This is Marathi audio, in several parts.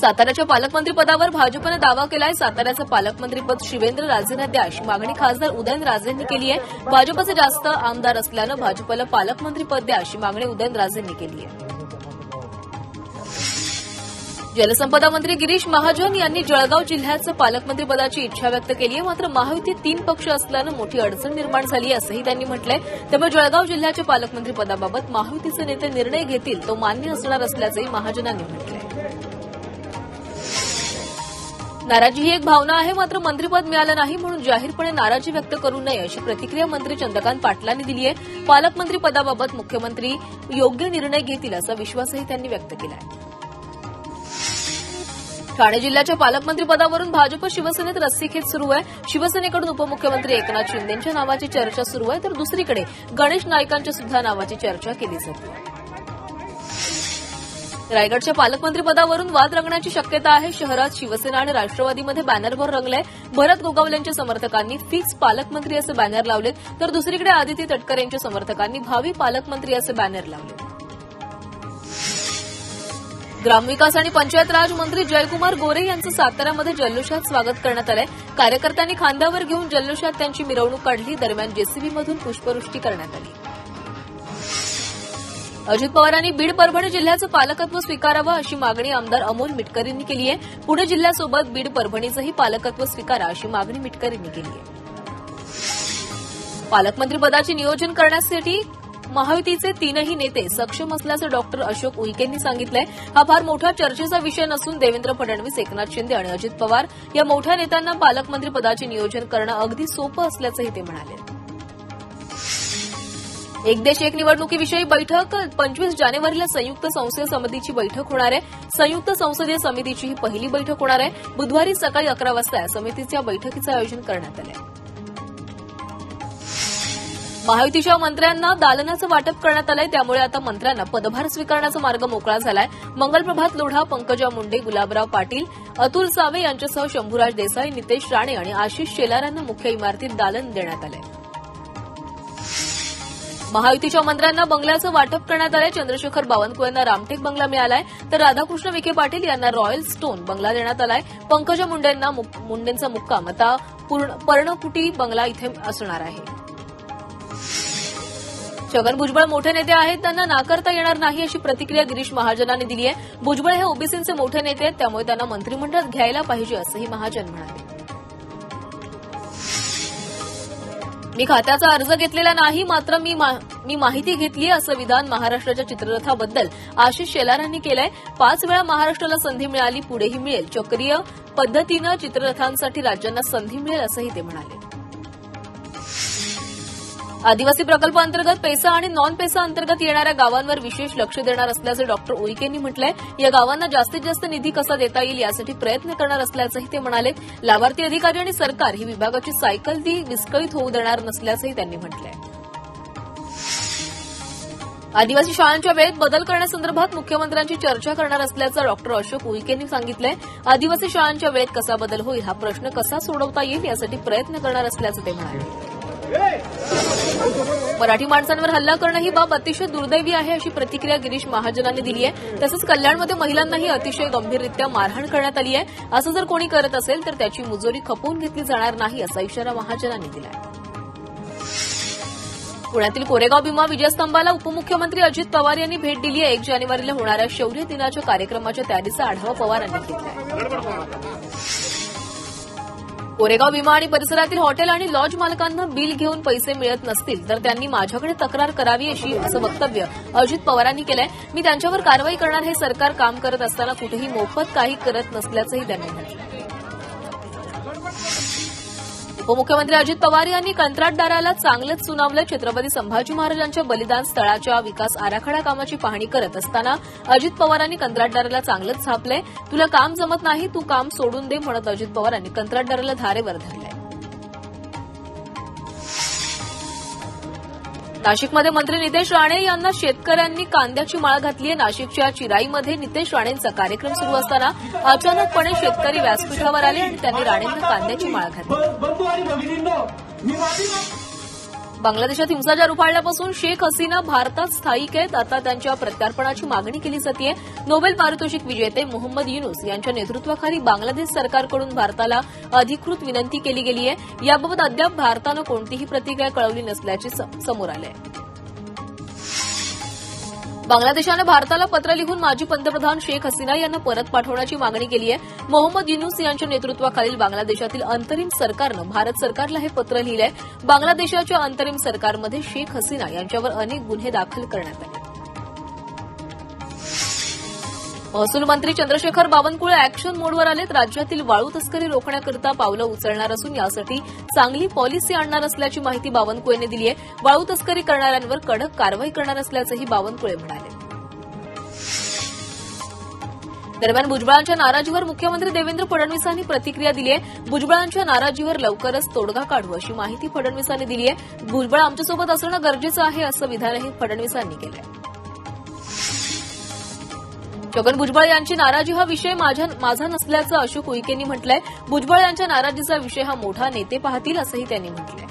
साताऱ्याच्या पालकमंत्रीपदावर भाजपनं दावा केलाय. साताऱ्याचं पालकमंत्रीपद शिवेंद्र राजेंना द्या अशी मागणी खासदार उदयन राजेंनी केली आहे भाजपचे जास्त आमदार असल्यानं भाजपला पालकमंत्रीपद द्या अशी मागणी उदयन राजेंनी केली आहे जलसंपदा मंत्री गिरीश महाजन यांनी जळगाव जिल्ह्याचं पालकमंत्रीपदाची इच्छा व्यक्त केली आहे मात्र महायुतीत तीन पक्ष असल्यानं मोठी अडचण निर्माण झाली असंही त्यांनी म्हटलंय. त्यामुळे जळगाव जिल्ह्याच्या पालकमंत्रीपदाबाबत महायुतीचे नेते निर्णय घेतील तो मान्य असणार असल्याचंही महाजनांनी म्हटलं नाराजी ही एक भावना आहे मात्र मंत्रीपद मिळालं नाही म्हणून जाहीरपणे नाराजी व्यक्त करू नये अशी प्रतिक्रिया मंत्री चंद्रकांत पाटलांनी दिली आहे. पालकमंत्री पदाबाबत मुख्यमंत्री योग्य निर्णय घेतील असा विश्वासही त्यांनी व्यक्त केला आहे ठाणे जिल्ह्याच्या पालकमंत्री पदावरून भाजप शिवसेनेत रस्सीखेच सुरू आहे. शिवसेनेकडून उपमुख्यमंत्री एकनाथ शिंदेच्या नावाची चर्चा सुरू आहे तर दुसरीकडे गणेश नाईकांच्या सुद्धा नावाची चर्चा केली जाते. रायगडच्या पालकमंत्री पदावरून वाद रंगण्याची शक्यता आहे. शहरात शिवसेना आणि राष्ट्रवादीमध्ये बॅनरवर रंगलंय. भरत गोगावलेंच्या समर्थकांनी फिक्स पालकमंत्री असे बॅनर लावलेत. तर दुसरीकडे आदिती तटकरे यांच्या समर्थकांनी भावी पालकमंत्री असे बॅनर लावले ग्रामविकास आणि पंचायत राज मंत्री जयकुमार गोरे यांचं साताऱ्यामध्ये जल्लोषात स्वागत करण्यात आलंय. कार्यकर्त्यांनी खांद्यावर घेऊन जल्लोषात त्यांची मिरवणूक काढली. दरम्यान जेसीबीमधून पुष्पवृष्टी करण्यात आली. अजित पवारांनी बीड परभणी जिल्ह्याचं पालकत्व स्वीकारावं अशी मागणी आमदार अमोल मिटकरींनी केली आहे. पुणे जिल्ह्यासोबत बीड परभणीचंही पालकत्व स्वीकारा अशी मागणी मिटकरींनी केली आहे. पालकमंत्रीपदाचे नियोजन करण्यासाठी महायुतीचे तीनही नेते सक्षम असल्याचं डॉक्टर अशोक उईकेंनी सांगितलंय. हा फार मोठा चर्चेचा विषय नसून देवेंद्र फडणवीस एकनाथ शिंदे आणि अजित पवार या मोठ्या नेत्यांना पालकमंत्रीपदाचे नियोजन करणं अगदी सोपं असल्याचंही ते म्हणाले. एक देश एक निवडणुकीविषयी बैठक. पंचवीस जानेवारीला संयुक्त संसदीय समितीची बैठक होणार आहे. संयुक्त संसदीय समितीची ही पहिली बैठक होणार आहे. बुधवारी सकाळी अकरा वाजता या समितीच्या बैठकीचं आयोजन करण्यात आलं महायुतीच्या मंत्र्यांना दालनाचं वाटप करण्यात आलंय. त्यामुळे आता मंत्र्यांना पदभार स्वीकारण्याचा मार्ग मोकळा झालाय. मंगलप्रभात लोढा पंकजा मुंडे गुलाबराव पाटील अतुल सावे यांच्यासह शंभूराज देसाई नितेश राणे आणि आशिष शेलार यांना मुख्य इमारतीत दालन देण्यात आलंय. महायुतीच्या मंत्र्यांना बंगल्याचं वाटप करण्यात आलंय. चंद्रशेखर बावनकुळे यांना रामटेक बंगला मिळालाय. तर राधाकृष्ण विखे पाटील यांना रॉयल स्टोन बंगला देण्यात आलाय. पंकजा मुंडेंना मुंडेंचा मुक्काम. आता पर्णकुटी बंगला इथे असणार आहे. छगन भुजबळ मोठे नेते आहेत. त्यांना नाकारता येणार नाही अशी प्रतिक्रिया गिरीश महाजनांनी दिली आहे भुजबळ हे ओबीसींचे मोठे नेते आहेत. त्यामुळे त्यांना मंत्रिमंडळात घ्यायला पाहिजे असंही महाजन म्हणाले. मी खात्याचा अर्ज घेतलेला नाही मात्र मी मा- मी माहिती घेतली असं विधान महाराष्ट्राच्या चित्ररथाबद्दल आशिष शेलारांनी केलंय. पाच वेळा महाराष्ट्राला संधी मिळाली पुढेही मिळेल. चक्रीय पद्धतीनं चित्ररथांसाठी राज्यांना संधी मिळेल असंही ते म्हणाले. आदिवासी प्रकल्पाअंतर्गत पेसा आणि नॉन पेसा अंतर्गत येणाऱ्या गावांवर विशेष लक्ष देणार असल्याचं डॉक्टर उईकेंनी म्हटलंय. या गावांना जास्तीत जास्त निधी कसा देता येईल यासाठी प्रयत्न करणार असल्याचंही ते म्हणाले लाभार्थी अधिकारी आणि सरकार ही विभागाची सायकल ती विस्कळीत होऊ देणार नसल्याचंही त्यांनी म्हटलंय. आदिवासी शाळांच्या वेळेत बदल करण्यासंदर्भात मुख्यमंत्र्यांची चर्चा करणार असल्याचं डॉक्टर अशोक उईकेंनी सांगितलंय. आदिवासी शाळांच्या वेळेत कसा बदल होईल हा प्रश्न कसा सोडवता येईल यासाठी प्रयत्न करणार असल्याचं ते म्हणाले. मराठी माणसांवर हल्ला करणं ही बाब अतिशय दुर्दैवी आहे अशी प्रतिक्रिया गिरीश महाजनांनी दिली आहे. तसंच कल्याणमध्ये महिलांनाही अतिशय गंभीररित्या मारहाण करण्यात आली आहे. असं जर कोणी करत असेल तर त्याची मुजोरी खपवून घेतली जाणार नाही असा इशारा महाजनांनी दिला आहे पुण्यातील कोरेगाव भीमा विजयस्तंभाला उपमुख्यमंत्री अजित पवार यांनी भेट दिली आहे. एक जानेवारीला होणाऱ्या शौर्य दिनाच्या कार्यक्रमाच्या तयारीचा आढावा पवार यांनी घेतला कोरेगाव विमा आणि परिसरातील हॉटेल आणि लॉज मालकांना बिल घेऊन पैसे मिळत नसतील तर त्यांनी माझ्याकडे तक्रार करावी अशी असं वक्तव्य अजित पवारांनी केलंय. मी त्यांच्यावर कारवाई करणार हे सरकार काम करत असताना कुठेही मोफत काही करत नसल्याचंही त्यांनी म्हटलं उपमुख्यमंत्री अजित पवार यांनी कंत्राटदाराला चांगलंच सुनावलं. छत्रपती संभाजी महाराजांच्या बलिदान स्थळाच्या विकास आराखडा कामाची पाहणी करत असताना अजित पवारांनी कंत्राटदाराला चांगलंच छापलंय तुला काम जमत नाही तू काम सोडून दे म्हणत अजित पवारांनी कंत्राटदाराला धारेवर धरलंय. नाशिकमध्ये मंत्री नितेश राणे यांना शेतकऱ्यांनी कांद्याची माळ घातली आहे नाशिकच्या चिराईमध्ये नितेश राणेंचा कार्यक्रम सुरू असताना अचानकपणे शेतकरी व्यासपीठावर आले आणि त्यांनी राणेंना कांद्याची माळ घातली. बांगलादेशात हिंसाचार उफाळल्यापासून शेख हसीना भारतात स्थायिक आहेत. आता त्यांच्या प्रत्यार्पणाची मागणी केली जाते नोबेल पारितोषिक विजेते मोहम्मद युनुस यांच्या नेतृत्वाखाली बांगलादेश सरकारकडून भारताला अधिकृत विनंती केली गेली आहे याबाबत अद्याप भारतानं कोणतीही प्रतिक्रिया कळवली नसल्याचे समोर समोर आहे बांगलादेशानं भारताला पत्र लिहून माजी पंतप्रधान शेख हसीना यांना परत पाठवण्याची मागणी केली आहे मोहम्मद युनुस यांच्या नेतृत्वाखालील बांगलादेशातील अंतरिम सरकारनं भारत सरकारला हे पत्र लिहिलंय. बांगलादेशाच्या अंतरिम सरकारमध्ये शेख हसीना यांच्यावर अनेक गुन्हे दाखल करण्यात आले. महसूल मंत्री चंद्रशेखर बावनकुळे अॅक्शन मोडवर आलेत. राज्यातील वाळू तस्करी रोखण्याकरता पावलं उचलणार असून यासाठी चांगली पॉलिसी आणणार असल्याची माहिती बावनकुळेने दिली आहे. वाळू तस्करी करणाऱ्यांवर कडक कारवाई करणार असल्याचंही बावनकुळे म्हणाले. दरम्यान भुजबळांच्या नाराजीवर मुख्यमंत्री देवेंद्र फडणवीसांनी प्रतिक्रिया दिली आहे. भुजबळांच्या नाराजीवर लवकरच तोडगा काढू अशी माहिती फडणवीसांनी दिली आहे. भुजबळ आमच्यासोबत असणं गरजेचं आहे असं विधानही फडणवीसांनी केलं आहे छगन भुजबळ यांची नाराजी हा विषय माझा नसल्याचं अशोक उईकेंनी म्हटलंय. भुजबळ यांच्या नाराजीचा विषय हा मोठा नेते पाहतील असंही त्यांनी म्हटलंय.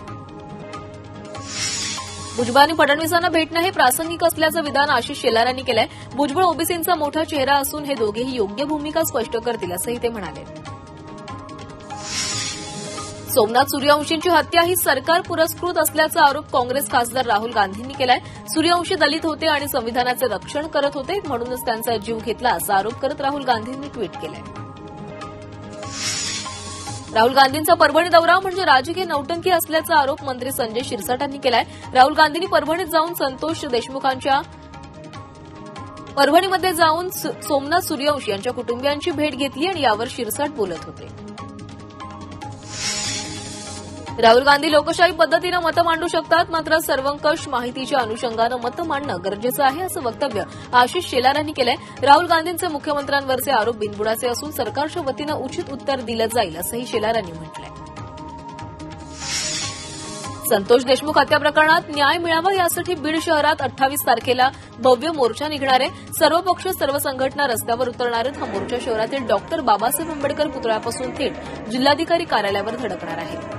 भुजबळ आणि फडणवीसांना भेटणं हे प्रासंगिक असल्याचं विधान आशिष शेलार यांनी केलंय. भुजबळ ओबीसींचा मोठा चेहरा असून हे दोघेही योग्य भूमिका स्पष्ट करतील असंही ते म्हणाले. सोमनाथ सूर्यवंशींची हत्या ही सरकार पुरस्कृत असल्याचा आरोप काँग्रेस खासदार राहुल गांधींनी केलाय. सूर्यवंशी दलित होते आणि संविधानाचे रक्षण करत होते म्हणूनच त्यांचा जीव घेतला असा आरोप करत राहुल गांधींनी ट्विट केलाय. राहुल गांधींचा परभणी दौरा म्हणजे राजकीय नौटंकी असल्याचा आरोप मंत्री संजय शिरसाटांनी केलाय. राहुल गांधींनी परभणीत जाऊन संतोष देशमुखांच्या परभणीमध्ये जाऊन सोमनाथ सूर्यवंशी यांच्या कुटुंबियांची भेट घेतली आणि यावर शिरसाट बोलत होते. राहुल गांधी लोकशाही पद्धतीनं मतं मांडू शकतात मात्र सर्वंकष माहितीच्या अनुषंगानं मतं मांडणं गरजेचं आहे असं वक्तव्य आशिष शेलार यांनी केलंय. राहुल गांधींचे मुख्यमंत्र्यांवरचे आरोप बिनबुडाचे असून सरकारच्या वतीनं उचित उत्तर दिलं जाईल असंही शेलार यांनी म्हटलंय. संतोष देशमुख हत्या प्रकरणात न्याय मिळावा यासाठी बीड शहरात अठ्ठावीस तारखेला भव्य मोर्चा निघणार आहे. सर्व पक्ष सर्व संघटना रस्त्यावर उतरणार आहेत. हा मोर्चा शहरातील डॉक्टर बाबासाहेब आंबेडकर पुतळ्यापासून थेट जिल्हाधिकारी कार्यालयावर धडकणार आहे.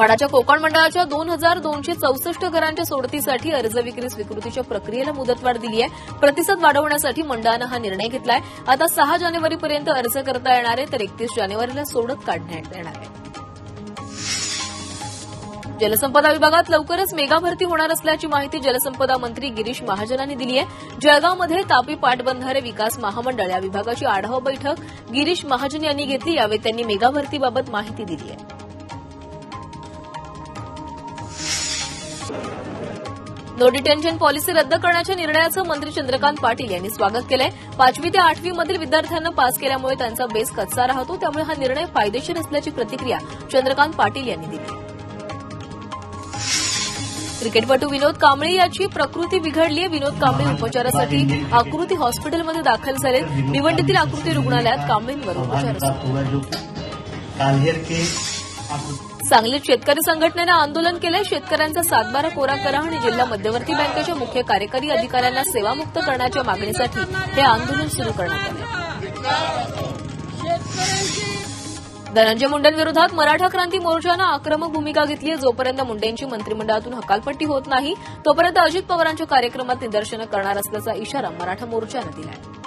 म्हाडाच्या कोकण मंडळाच्या दोन हजार दोनशे चौसष्ट घरांच्या सोडतीसाठी अर्ज विक्री स्वीकृतीच्या प्रक्रियेला मुदतवाढ दिली आहे प्रतिसाद वाढवण्यासाठी मंडळानं हा निर्णय घेतलाय. आता सहा जानेवारीपर्यंत अर्ज करता येणार आहे तर एकतीस जानेवारीला सोडत काढण्यात येणार आहे. जलसंपदा विभागात लवकरच मेगा भरती होणार असल्याची माहिती जलसंपदा मंत्री गिरीश महाजनांनी दिली आहे. जळगावमध्ये तापी पाटबंधारे विकास महामंडळ या विभागाची आढावा बैठक गिरीश महाजन यांनी घेतली यावेळी त्यांनी मेगा भरतीबाबत माहिती दिली आहे. नो डिटेन्शन पॉलिसी रद्द करण्याच्या निर्णयाचं मंत्री चंद्रकांत पाटील यांनी स्वागत केलंय. पाचवी ते आठवी मधील विद्यार्थ्यांना पास केल्यामुळे त्यांचा बेस कच्चा राहतो त्यामुळे हा निर्णय फायदेशीर असल्याची प्रतिक्रिया चंद्रकांत पाटील यांनी दिली. क्रिकेटपटू विनोद कांबळे याची प्रकृती बिघडली विनोद कांबळे उपचारासाठी आकृती हॉस्पिटलमध्ये दाखल झाले भिवंडीतील आकृती रुग्णालयात कांबळेंवर उपचार सांगलीत शेतकरी संघटनेनं आंदोलन केलंय. शेतकऱ्यांचा सातबारा कोरा करा आणि जिल्हा मध्यवर्ती बँकेच्या मुख्य कार्यकारी अधिकाऱ्यांना सेवामुक्त करण्याच्या मागणीसाठी हे आंदोलन सुरू करण्यात आलं धनंजय मुंडेंविरोधात मराठा क्रांती मोर्चानं आक्रमक भूमिका घेतली आहे जोपर्यंत मुंडेंची मंत्रिमंडळातून हकालपट्टी होत नाही तोपर्यंत अजित पवारांच्या कार्यक्रमात निदर्शनं करणार असल्याचा इशारा मराठा मोर्चानं दिला आहे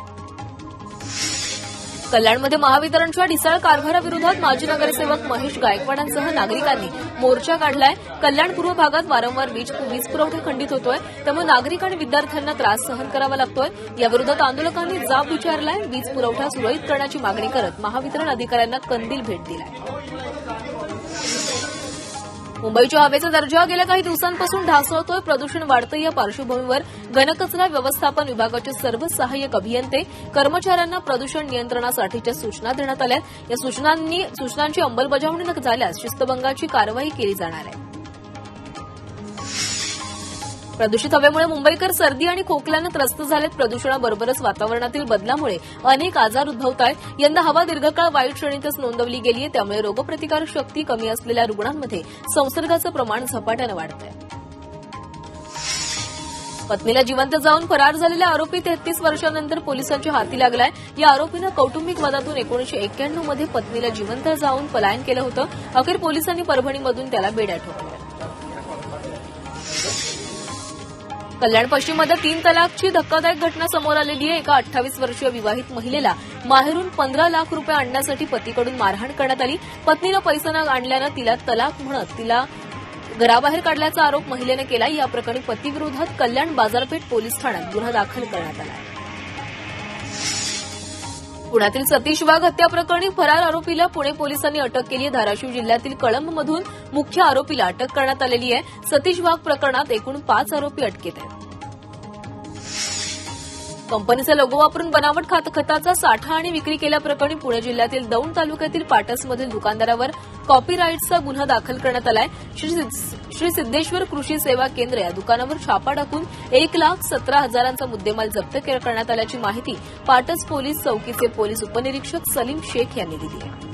कल्याणमध्ये महावितरणच्या ढिसाळ कारभाराविरोधात माजी नगरसेवक महेश गायकवाडांसह नागरिकांनी मोर्चा काढलाय. कल्याण पूर्व भागात वारंवार वीज वीज पुरवठा खंडित होतोय. त्यामुळे नागरिक आणि विद्यार्थ्यांना त्रास सहन करावा लागतोय. याविरोधात आंदोलकांनी जाब विचारलाय. वीज पुरवठा सुरळीत करण्याची मागणी करत महावितरण अधिकाऱ्यांना कंदील भेट दिलाय. मुंबईच्या हवेचा दर्जा गेल्या काही दिवसांपासून ढासळतोय. प्रदूषण वाढतं या पार्श्वभूमीवर घनकचरा व्यवस्थापन विभागाचे सर्व सहाय्यक अभियंते कर्मचाऱ्यांना प्रदूषण नियंत्रणासाठीच्या सूचना देण्यात आल्या या सूचनांनी सूचनांची अंमलबजावणी न झाल्यास शिस्तभंगाची कारवाई केली जाणार आहे. प्रदूषित हवेमुळे मुंबईकर सर्दी आणि खोकल्यानं त्रस्त झालेत प्रदूषणाबरोबरच वातावरणातील बदलामुळे. अनेक आजार उद्भवत आहेत यंदा हवा दीर्घकाळ वाईट श्रेणीतच नोंदवली गेली आहे त्यामुळे रोगप्रतिकारक शक्ती कमी असलेल्या रुग्णांमध्ये संसर्गाचं प्रमाण झपाट्यानं वाढत आहे पत्नीला जिवंत जाऊन फरार झालेला आरोपी तेहतीस वर्षांनंतर पोलिसांच्या हाती लागलाय. या आरोपीनं कौटुंबिक वादातून एकोणीशे एक्क्याण्णवमध्ये पत्नीला जिवंत जाऊन पलायन केलं होतं. अखेर पोलिसांनी परभणीमधून त्याला बेड्या ठोकल्या. कल्याण पश्चिममध्ये तीन तलाकची धक्कादायक घटना समोर आलेली आहे. एका अठ्ठावीस वर्षीय विवाहित महिलेला माहेरून पंधरा लाख रुपये आणण्यासाठी पतीकडून मारहाण करण्यात आली. पत्नीनं पैसे न आणल्यानं तिला तलाक म्हणत तिला घराबाहेर काढल्याचा आरोप महिलेने केला. या प्रकरणी पतीविरोधात कल्याण बाजारपेठ पोलीस ठाण्यात गुन्हा दाखल करण्यात आला आहे. पुण्यातील सतीश वाघ हत्या प्रकरणी फरार आरोपीला पुणे पोलिसांनी अटक केली आहे. धाराशिव जिल्ह्यातील कळंबमधून मुख्य आरोपीला अटक करण्यात आलेली आहे. सतीश वाघ प्रकरणात एकूण पाच आरोपी अटकेत आहेत. कंपनीचा लोगो वापरून बनावट खात खताचा साठा आणि विक्री केल्याप्रकरणी पुणे जिल्ह्यातील दौंड तालुक्यातील पाटसमधील दुकानदारावर कॉपीराईटचा गुन्हा दाखल करण्यात आलाय. श्री श्री सिद्धेश्वर कृषी सेवा केंद्र या दुकानावर छापा टाकून एक लाख सतरा हजारांचा मुद्देमाल जप्त करण्यात आल्याची माहिती पाटस पोलीस चौकीचे पोलीस उपनिरीक्षक सलीम शेख यांनी दिली आहे.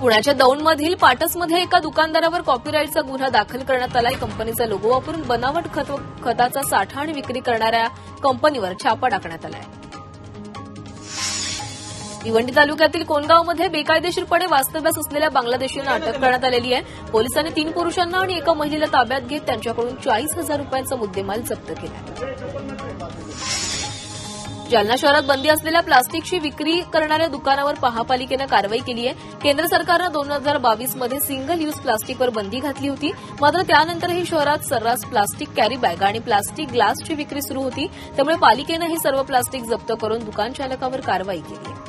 पुण्याच्या दौंडमधील पाटसमध्ये एका दुकानदारावर कॉपीराईटचा गुन्हा दाखल करण्यात आलाय. कंपनीचा लोगो वापरून बनावट खत खताचा साठा आणि विक्री करणाऱ्या कंपनीवर छापा टाकण्यात आलाय. भिवंडी तालुक्यातील कोणगावमध्ये बेकायदेशीरपणे वास्तव्यास असलेल्या बांगलादेशींना अटक करण्यात आलेली आहे. पोलिसांनी तीन पुरुषांना आणि एका महिलेला ताब्यात घेत त्यांच्याकडून चाळीस हजार रुपयांचा मुद्देमाल जप्त केला जालना शहरात बंदी असलेल्या प्लास्टिकची विक्री करणाऱ्या दुकानावर महापालिकेनं कारवाई केली आहे. केंद्र सरकारनं दोन हजार बावीसमध्ये सिंगल यूज प्लास्टिकवर बंदी घातली होती. मात्र त्यानंतरही शहरात सर्रास प्लास्टिक कॅरी बॅग आणि प्लास्टिक ग्लासची विक्री सुरू होती. त्यामुळे पालिकेनं हे सर्व प्लास्टिक जप्त करून दुकान चालकावर कारवाई केली आहे.